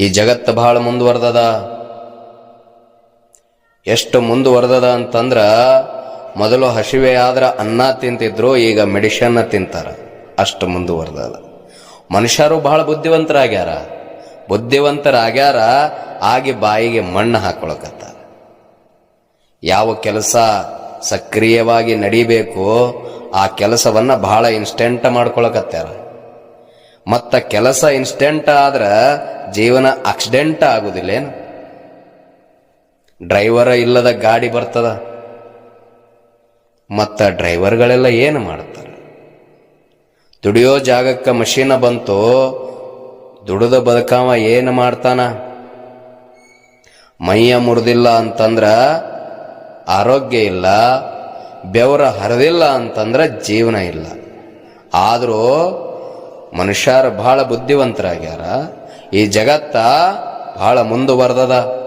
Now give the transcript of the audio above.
ಈ ಜಗತ್ತು ಬಹಳ ಮುಂದುವರೆದದ. ಎಷ್ಟು ಮುಂದುವರೆದದ ಅಂತಂದ್ರ ಮೊದಲು ಹಸಿವೆ ಆದ್ರೆ ಅನ್ನ ತಿಂತಿದ್ರು, ಈಗ ಮೆಡಿಷನ್ ತಿಂತಾರ. ಅಷ್ಟು ಮುಂದುವರೆದದ. ಮನುಷ್ಯರು ಬಹಳ ಬುದ್ಧಿವಂತರಾಗ್ಯಾರ. ಬುದ್ಧಿವಂತರಾಗ್ಯಾರ, ಆಗಿ ಬಾಯಿಗೆ ಮಣ್ಣು ಹಾಕೊಳಕತ್ತಾರ. ಯಾವ ಕೆಲಸ ಸಕ್ರಿಯವಾಗಿ ನಡಿಬೇಕು, ಆ ಕೆಲಸವನ್ನ ಬಹಳ ಇನ್ಸ್ಟೆಂಟ್ ಮಾಡ್ಕೊಳಕತ್ಯಾರ ಮತ್ತ ಕೆಲಸ ಇನ್ಸ್ಟೆಂಟ್ ಆದ್ರ ಜೀವನ ಆಕ್ಸಿಡೆಂಟ್ ಆಗುದಿಲ್ಲೇನು? ಡ್ರೈವರ ಇಲ್ಲದ ಗಾಡಿ ಬರ್ತದ? ಮತ್ತ ಡ್ರೈವರ್ಗಳೆಲ್ಲ ಏನು ಮಾಡ್ತಾರೆ? ದುಡಿಯೋ ಜಾಗಕ್ಕೆ ಮಷೀನ ಬಂತು, ದುಡಿದ ಬದುಕಾವ ಏನು ಮಾಡ್ತಾನ? ಮೈಯ ಮುರಿದಿಲ್ಲ ಅಂತಂದ್ರ ಆರೋಗ್ಯ ಇಲ್ಲ, ಬೆವರ ಹರಿದಿಲ್ಲ ಅಂತಂದ್ರ ಜೀವನ ಇಲ್ಲ. ಆದರೂ ಮನುಷ್ಯರು ಬಹಳ ಬುದ್ಧಿವಂತರಾಗ್ಯಾರ. ಈ ಜಗತ್ತ ಬಹಳ ಮುಂದುವರೆದದ.